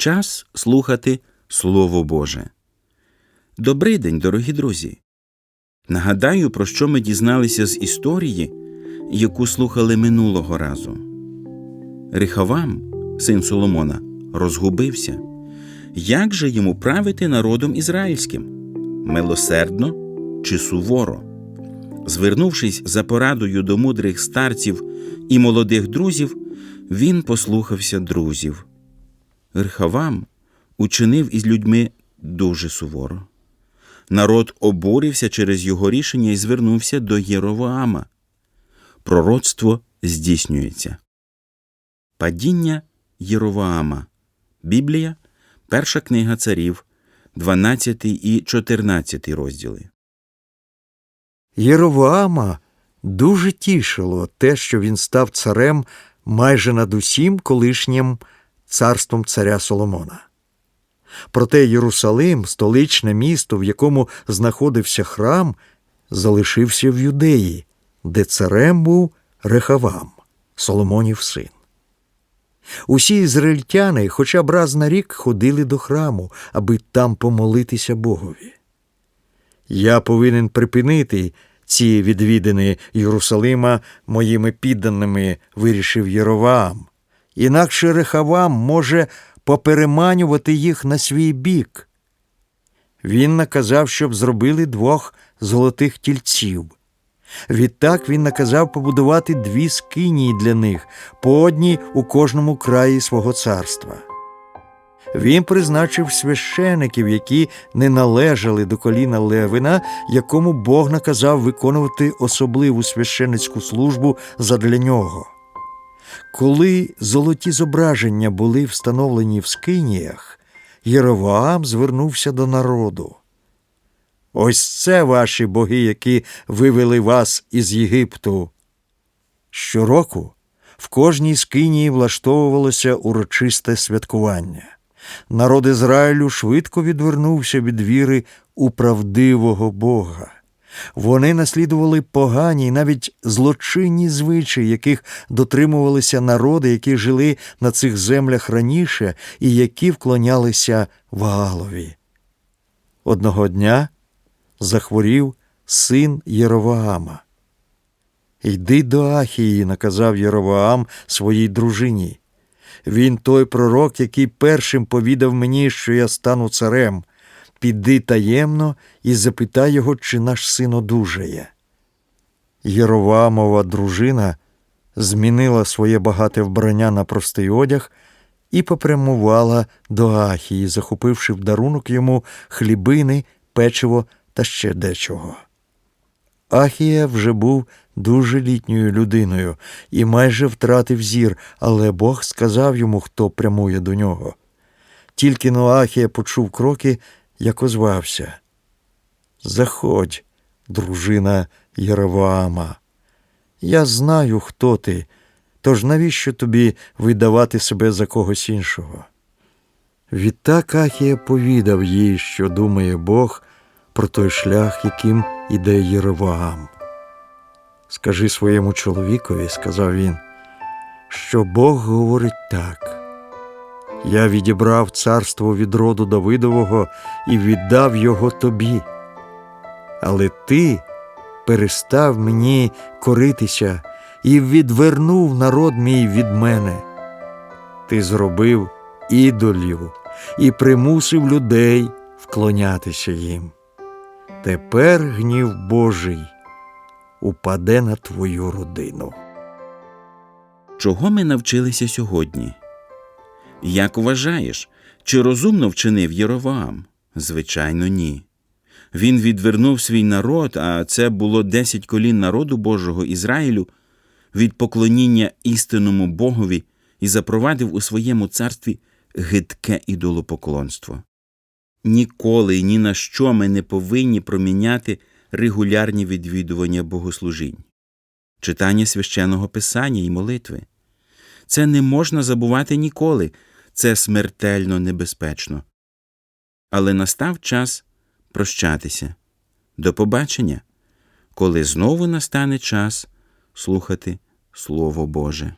Час слухати Слово Боже. Добрий день, дорогі друзі. Нагадаю, про що ми дізналися з історії, яку слухали минулого разу. Рихавам, син Соломона, розгубився. Як же йому правити народом ізраїльським? Милосердно чи суворо? Звернувшись за порадою до мудрих старців і молодих друзів, він послухався друзів. Рхавам учинив із людьми дуже суворо. Народ обурився через його рішення і звернувся до Єровоама. Пророцтво здійснюється. Падіння Єровоама. Біблія, перша книга царів, 12 і 14 розділи. Єровоама дуже тішило те, що він став царем майже над усім колишнім царством царя Соломона. Проте Єрусалим, столичне місто, в якому знаходився храм, залишився в юдеї, де царем був Рехавам, Соломонів син. Усі ізраїльтяни хоча б раз на рік ходили до храму, аби там помолитися Богові. Я повинен припинити ці відвідини Єрусалима моїми підданими, вирішив Єроваам. Інакше Рехавам може попереманювати їх на свій бік. Він наказав, щоб зробили двох золотих тільців. Відтак він наказав побудувати дві скинії для них, по одній у кожному краї свого царства. Він призначив священиків, які не належали до коліна Левина, якому Бог наказав виконувати особливу священицьку службу задля нього. Коли золоті зображення були встановлені в скиніях, Єровоам звернувся до народу. Ось це ваші боги, які вивели вас із Єгипту. Щороку в кожній скинії влаштовувалося урочисте святкування. Народ Ізраїлю швидко відвернувся від віри у правдивого Бога. Вони наслідували погані і навіть злочинні звичаї, яких дотримувалися народи, які жили на цих землях раніше і які вклонялися Ваалові. Одного дня захворів син Єровоама. Йди до Ахії, наказав Єровоам своїй дружині. Він той пророк, який першим повідав мені, що я стану царем. Піди таємно і запитай його, чи наш син одужає. Єровамова дружина змінила своє багате вбрання на простий одяг і попрямувала до Ахії, захопивши в дарунок йому хлібини, печиво та ще дечого. Ахія вже був дуже літньою людиною і майже втратив зір, але Бог сказав йому, хто прямує до нього. Тільки Ноахія почув кроки, як озвався. Заходь, дружина Єровоама. Я знаю, хто ти, тож навіщо тобі видавати себе за когось іншого? Відтак Ахія повідав їй, що думає Бог про той шлях, яким іде Єровоам. Скажи своєму чоловікові, сказав він, що Бог говорить так. Я відібрав царство від роду Давидового і віддав його тобі. Але ти перестав мені коритися і відвернув народ мій від мене. Ти зробив ідолів і примусив людей вклонятися їм. Тепер гнів Божий упаде на твою родину. Чого ми навчилися сьогодні? Як вважаєш, чи розумно вчинив Єровоам? Звичайно, ні. Він відвернув свій народ, а це було десять колін народу Божого Ізраїлю, від поклоніння істинному Богові і запровадив у своєму царстві гидке ідолопоклонство. Ніколи ні на що ми не повинні проміняти регулярні відвідування богослужінь, читання священного писання і молитви. Це не можна забувати ніколи, це смертельно небезпечно. Але настав час прощатися. До побачення, коли знову настане час слухати Слово Боже.